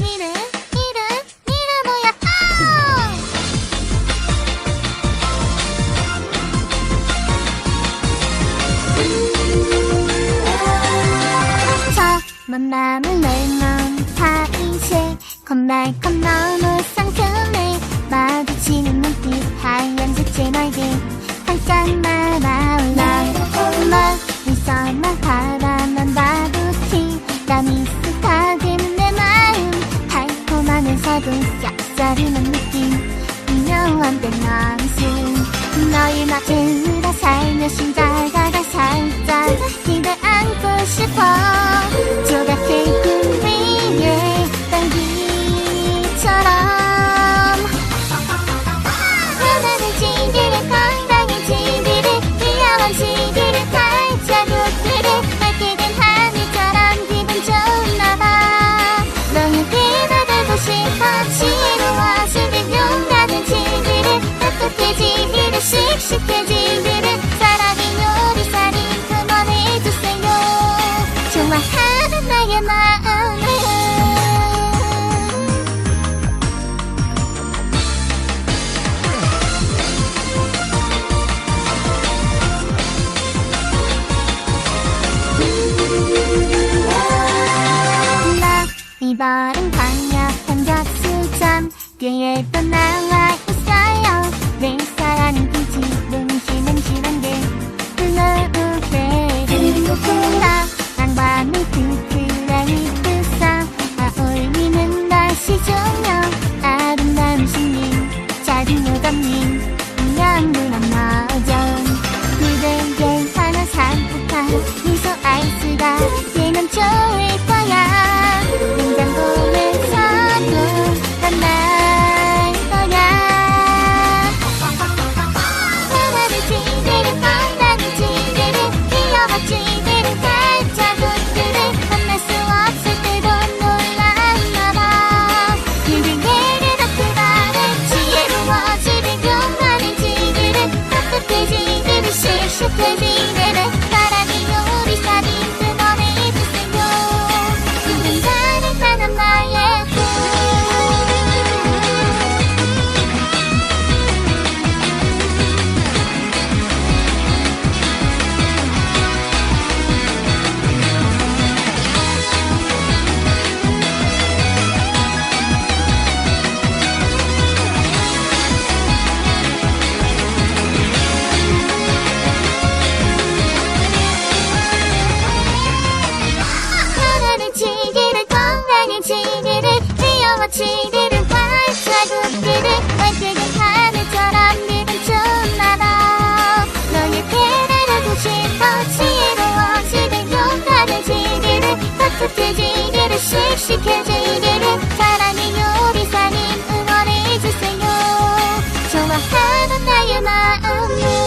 미래 미래 미래 뭐야 아! 저만 마음을 널먼 타이실 건말건 너무 상큼해 마주치는 눈빛 하 마지막 주라 살며 신자가가 살. 이발은 방역 감자 수전 꽤 예쁜 나와 있어요. 내 사랑은 빛이 흑돼지개를 씩씩해지게를 사랑해 요리사님 응원해주세요. 좋아하는 나의 마음이